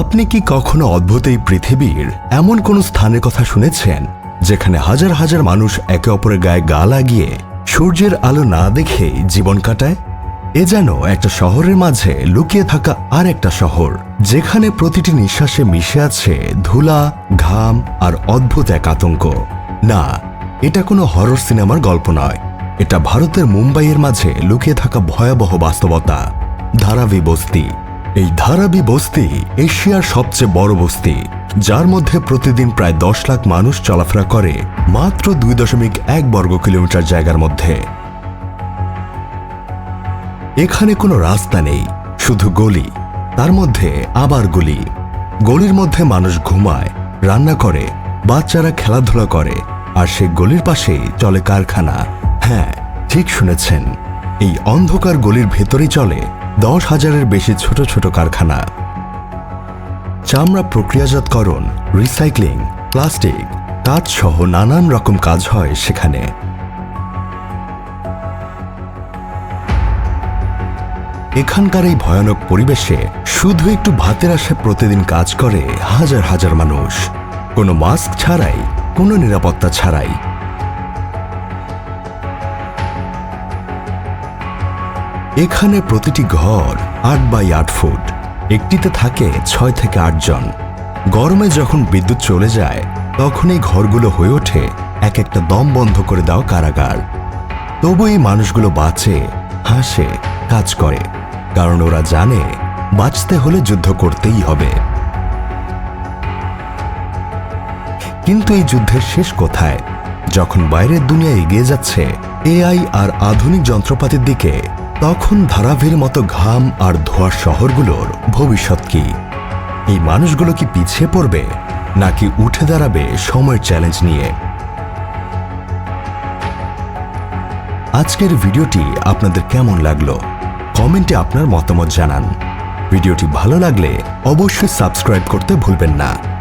আপনি কি কখনো অদ্ভুত এই পৃথিবীর এমন কোন স্থানের কথা শুনেছেন, যেখানে হাজার হাজার মানুষ একে অপরের গায়ে গা লাগিয়ে সূর্যের আলো না দেখে জীবন কাটায়? এ যেন একটা শহরের মাঝে লুকিয়ে থাকা আর একটা শহর, যেখানে প্রতিটি নিঃশ্বাসে মিশে আছে ধুলা, ঘাম আর অদ্ভুত এক আতঙ্ক। না, এটা কোনো হরর সিনেমার গল্প নয়। এটা ভারতের মুম্বাইয়ের মাঝে লুকিয়ে থাকা ভয়াবহ বাস্তবতা। ধারাবি বস্তি। এই ধারাবি বস্তি এশিয়ার সবচেয়ে বড় বস্তি, যার মধ্যে প্রতিদিন প্রায় দশ লাখ মানুষ চলাফেরা করে মাত্র দুই দশমিক এক বর্গ কিলোমিটার জায়গার মধ্যে। এখানে কোনো রাস্তা নেই, শুধু গলি। তার মধ্যে আবার গলি। গলির মধ্যে মানুষ ঘুমায়, রান্না করে, বাচ্চারা খেলাধুলা করে, আর সে গলির পাশেই চলে কারখানা। হ্যাঁ ঠিক শুনেছেন। এই অন্ধকার গলির ভেতরেই চলে দশ হাজারের বেশি ছোট ছোট কারখানা। চামড়া প্রক্রিয়াজাতকরণ, রিসাইক্লিং, প্লাস্টিক কাজ সহ নানান রকম কাজ হয় সেখানে। এখানকার এই ভয়ানক পরিবেশে শুধু একটু ভাতের আশায় প্রতিদিন কাজ করে হাজার হাজার মানুষ। কোনো মাস্ক ছাড়াই, কোনো নিরাপত্তা ছাড়াই। এখানে প্রতিটি ঘর আট বাই আট ফুট। একটিতে থাকে ছয় থেকে আটজন গরমে যখন বিদ্যুৎ চলে যায় তখন এই ঘরগুলো হয়ে ওঠে, এক একটা দম বন্ধ করে দাও কারাগার। তবু এই মানুষগুলো বাঁচে, হাসে, কাজ করে। কারণ ওরা জানে, বাঁচতে হলে যুদ্ধ করতেই হবে। কিন্তু এই যুদ্ধের শেষ কোথায়? যখন বাইরের দুনিয়া এগিয়ে যাচ্ছে, এআই আর আধুনিক যন্ত্রপাতির দিকে তখন ধারাভির মতো ঘাম আর ধোয়ার শহরগুলোর ভবিষ্যৎ কি? এই মানুষগুলো কি পিছিয়ে পড়বে, নাকি উঠে দাঁড়াবে সময়ের চ্যালেঞ্জ নিয়ে? আজকের ভিডিওটি আপনাদের কেমন লাগল? কমেন্টে আপনার মতামত জানান। ভিডিওটি ভালো লাগলে অবশ্যই সাবস্ক্রাইব করতে ভুলবেন না।